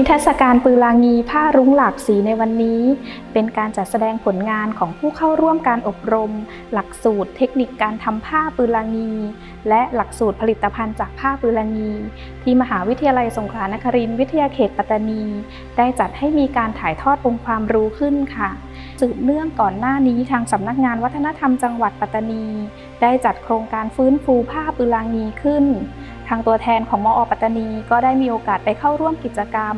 นิทรรศการปือลางีผ้ารุ้งหลากสีในวันนี้ เป็นการจัดแสดงผลงานของผู้เข้าร่วมการอบรม หลักสูตรเทคนิคการทำผ้าปือลางี และหลักสูตรผลิตภัณฑ์จากผ้าปือลางี ที่มหาวิทยาลัยสงขลานครินทร์วิทยาเขตปัตตานี ได้จัดให้มีการถ่ายทอดองค์ความรู้ขึ้นค่ะ สืบเนื่องก่อนหน้านี้ทางสำนักงานวัฒนธรรมจังหวัดปัตตานี ได้จัดโครงการฟื้นฟูผ้าปือลางีขึ้น ทางตัวแทนของมอ ปัตตานีก็ได้มีโอกาสไปเข้าร่วมกิจกรรม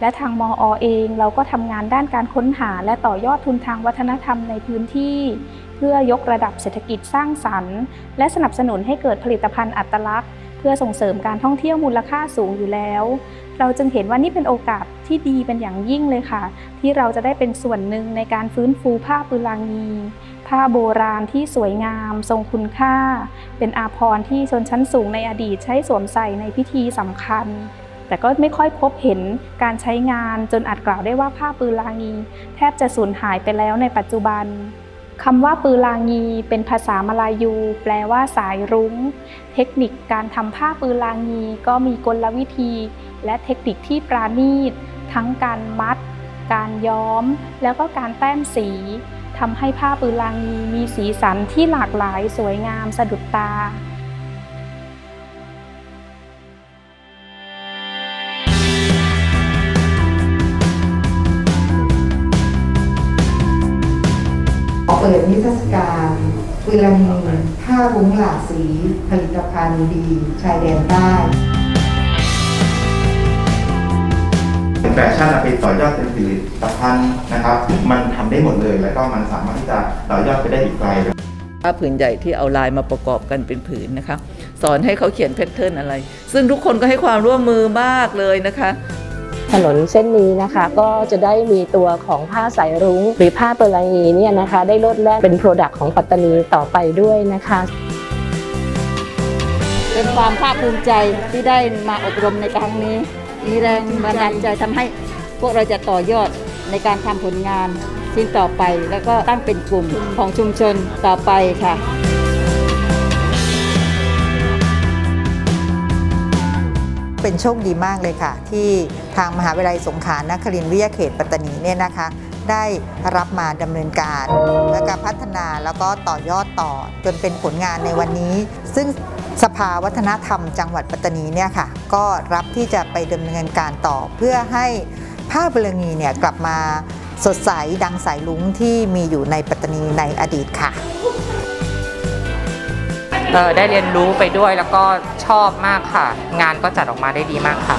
และทางมอเองเราก็ทำงานด้านการค้นหา และต่อยอดทุนทางวัฒนธรรมในพื้นที่ เพื่อยกระดับเศรษฐกิจสร้างสรรค์ และสนับสนุนให้เกิดผลิตภัณฑ์อัตลักษณ์ เพื่อส่งเสริมการท่องเที่ยวมูลค่าสูงอยู่แล้ว เราจึงเห็นว่านี่เป็นโอกาสที่ดีเป็นอย่างยิ่งเลยค่ะ ที่เราจะได้เป็นส่วนหนึ่งในการฟื้นฟูผ้าปือลางี ผ้าโบราณที่สวยงาม ทรงคุณค่า เป็นอาภรณ์ที่ชนชั้นสูงในอดีตใช้สวมใส่ในพิธีสำคัญ แต่ก็ไม่ค่อยพบเห็นการใช้งานจนอาจกล่าวได้ว่าผ้าปือลางี แทบจะสูญหายไปแล้วในปัจจุบันคำว่าปือลางีเป็นภาษามลายู แปลว่าสายรุ้ง เทคนิคการทำผ้าปือลางีก็มีกลวิธี และเทคนิคที่ปราณีต ทั้งการมัด การย้อม แล้วก็การแต้มสี ทำให้ผ้าปือลางีมีสีสันที่หลากหลายสวยงามสะดุดตาเปิดนิทรรศการปืนลานีผ้ารุ้งหลากสีผลิตภัณฑ์ดีชายแดนใต้ แฟชั่นเอาไปต่อยอดเป็นผลิตภัณฑ์นะครับ มันทำได้หมดเลย แล้วก็มันสามารถที่จะต่อยอดไปได้อีกไกลผ้าผืนใหญ่ที่เอาลายมาประกอบกันเป็นผืนนะคะ สอนให้เขาเขียนแพทเทิร์นอะไร ซึ่งทุกคนก็ให้ความร่วมมือมากเลยนะคะถนนเส้นนี้นะคะก็จะได้มีตัวของผ้าสายรุ้ง หรือผ้าเปรลังีเนี่ยนะคะ ได้ลดแล่นเป็นโปรดักต์ของปัตตานีต่อไปด้วยนะคะ เป็นความภาคภูมิใจที่ได้มาอบรมในครั้งนี้ มีแรงบันดาลใจทำให้พวกเราจะต่อยอดในการทำผลงานชิ้นต่อไป แล้วก็ตั้งเป็นกลุ่มของชุมชนต่อไปค่ะเป็นโชคดีมากเลยค่ะ ที่ทางมหาวิทยาลัยสงขลานครินทร์วิทยาเขตปัตตานีเนี่ยนะคะ ได้รับมาดำเนินการและการพัฒนาแล้วก็ต่อยอดต่อจนเป็นผลงานในวันนี้ ซึ่ง สภาวัฒนธรรมจังหวัดปัตตานีเนี่ยค่ะก็รับที่จะไปดำเนินการต่อเพื่อให้ผ้าเบลงีเนี่ยกลับมาสดใสดังสายลุงที่มีอยู่ในปัตตานีในอดีตค่ะได้เรียนรู้ไปด้วยแล้วก็ชอบมากค่ะ งานก็จัดออกมาได้ดีมากค่ะ